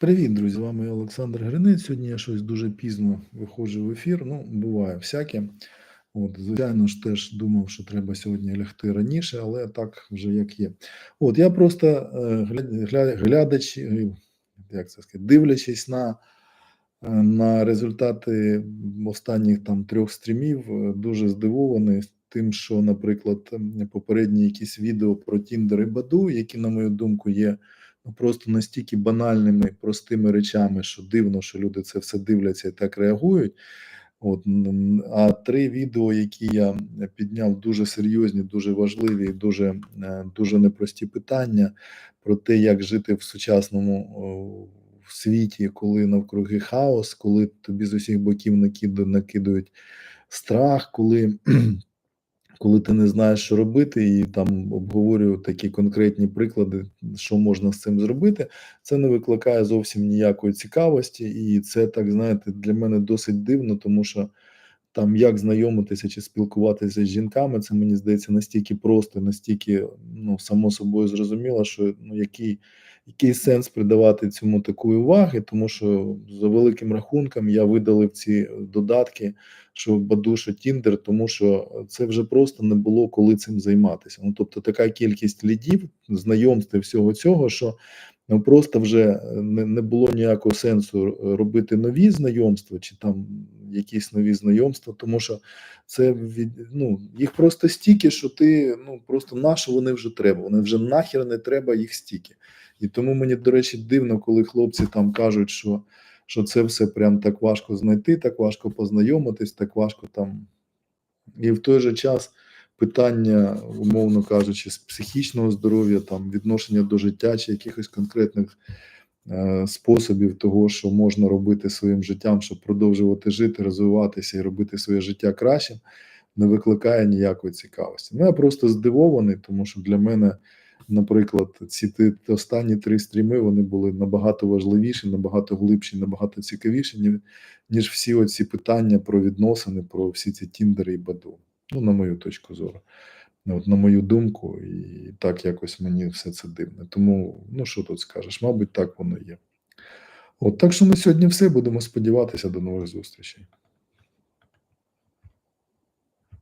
Привіт, друзі! З вами Олександр Гринець. Сьогодні я щось дуже пізно виходжу в ефір. Ну, буває всяке. От, звичайно ж, теж думав, що треба сьогодні лягти раніше, але так вже як є. От я просто е, гля- гля- глядачі, як це сказати, дивлячись на, е, на результати останніх там трьох стрімів, е, дуже здивований тим, що, наприклад, попередні якісь відео про Тіндер і Баду, які, на мою думку, є ну, просто настільки банальними, простими речами, що дивно, що люди це все дивляться і так реагують. От, а три відео, які я підняв, дуже серйозні, дуже важливі, і дуже, е, дуже непрості питання про те, як жити в сучасному в світі, коли навкруги хаос, коли тобі з усіх боків накиду- накидують страх, коли коли ти не знаєш, що робити, і там обговорюю такі конкретні приклади, що можна з цим зробити, це не викликає зовсім ніякої цікавості, і це так знаєте для мене досить дивно, тому що там як знайомитися чи спілкуватися з жінками, це мені здається настільки просто, настільки ну само собою зрозуміло, що ну який, який сенс придавати цьому такої уваги, тому що за великим рахунком я видалив ці додатки, що Баду, що Тіндер, тому що це вже просто не було коли цим займатися. Ну тобто така кількість лідів, знайомств і всього цього, що ну просто вже не, не було ніякого сенсу робити нові знайомства чи там якісь нові знайомства, тому що це від ну їх просто стільки, що ти ну просто на що вони вже треба. Вони вже нахер не треба їх стільки. І тому мені, до речі, дивно, коли хлопці там кажуть, що, що це все прям так важко знайти, так важко познайомитись, так важко там. І в той же час питання, умовно кажучи, з психічного здоров'я, там відношення до життя чи якихось конкретних способів того, що можна робити своїм життям, щоб продовжувати жити, розвиватися і робити своє життя кращим, не викликає ніякої цікавості. Ну я просто здивований, тому що для мене, наприклад, ці останні три стріми вони були набагато важливіші, набагато глибші, набагато цікавіші, ніж всі оці питання про відносини, про всі ці тіндери і баду. Ну, на мою точку зору. Ну, От, на мою думку, і так якось мені все це дивне. Тому, ну що тут скажеш, мабуть, так воно є. От так що на сьогодні все. Будемо сподіватися до нових зустрічей.